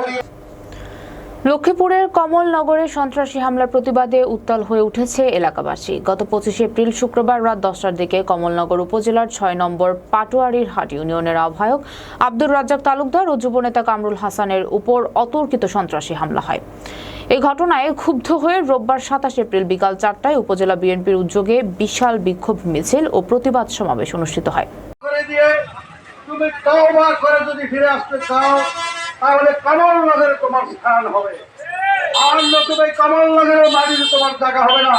ঘুরিয়ে লক্ষ্মীপুরের কমলনগরে সন্ত্রাসী হামলার প্রতিবাদে উত্তাল হয়ে উঠেছে এলাকাবাসী। গত পঁচিশে এপ্রিল শুক্রবার রাত দশটার দিকে কমলনগর উপজেলার ছয় নম্বর পাটোয়ারির হাট ইউনিয়নের আহ্বায়ক আব্দুর রাজ্জাক তালুকদার ও যুবনেতা কামরুল হাসানের উপর অতর্কিত সন্ত্রাসী হামলা হয়। এই ঘটনায় ক্ষুব্ধ হয়ে রোববার সাতাশ এপ্রিল বিকাল চারটায় উপজেলা বিএনপির উদ্যোগে বিশাল বিক্ষোভ মিছিল ও প্রতিবাদ সমাবেশ অনুষ্ঠিত হয়। তুমি তওবা করে যদি ফিরে আসতে চাও, তাহলে তোমার স্থান হবে। আর তোমার জায়গা হবে না।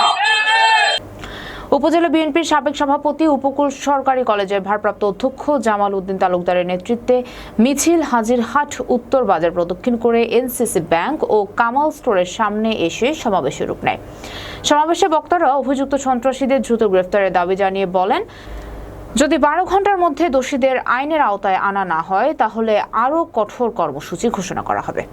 উপজেলা বিএনপির সাবেক সভাপতি, উপকূল সরকারি কলেজের ভারপ্রাপ্ত অধ্যক্ষ জামাল উদ্দিন তালুকদারের নেতৃত্বে মিছিল হাজিরহাট উত্তর বাজার প্রদক্ষিণ করে এনসিসি ব্যাংক ও কামাল স্টোরের সামনে এসে সমাবেশে রূপ নেয়। সমাবেশে বক্তারা অভিযুক্ত সন্ত্রাসীদের দ্রুত গ্রেফতারের দাবি জানিয়ে বলেন, যদি বারো ঘণ্টার মধ্যে দোষীদের আইনের আওতায় আনা না হয়, তাহলে আরও কঠোর কর্মসূচি ঘোষণা করা হবে।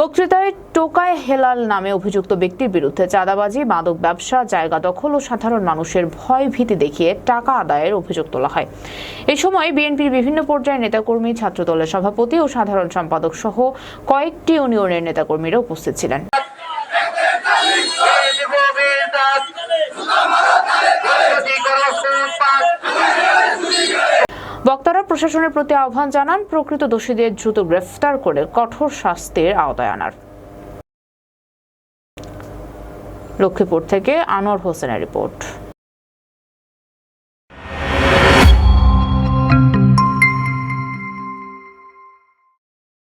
বক্তৃতায় টোকায় হেলাল নামে অভিযুক্ত ব্যক্তির বিরুদ্ধে চাঁদাবাজি, মাদক ব্যবসা, জায়গা দখল ও সাধারণ মানুষের ভয় ভীতি দেখিয়ে টাকা আদায়ের অভিযোগ তোলা হয়। এ সময় বিএনপির বিভিন্ন পর্যায়ের নেতাকর্মী, ছাত্রদলের সভাপতি ও সাধারণ সম্পাদক সহ কয়েকটি ইউনিয়নের নেতাকর্মীরা উপস্থিত ছিলেন এই যুবকের ডাক, যদি করো সুপাত, বক্তারা প্রশাসনের প্রতি আহ্বান জানান প্রকৃত দোষীদের দ্রুত গ্রেফতার করে কঠোর শাস্তির আওতায় আনার। লক্ষ্মীপুর থেকে আনোয়ার হোসেনের রিপোর্ট।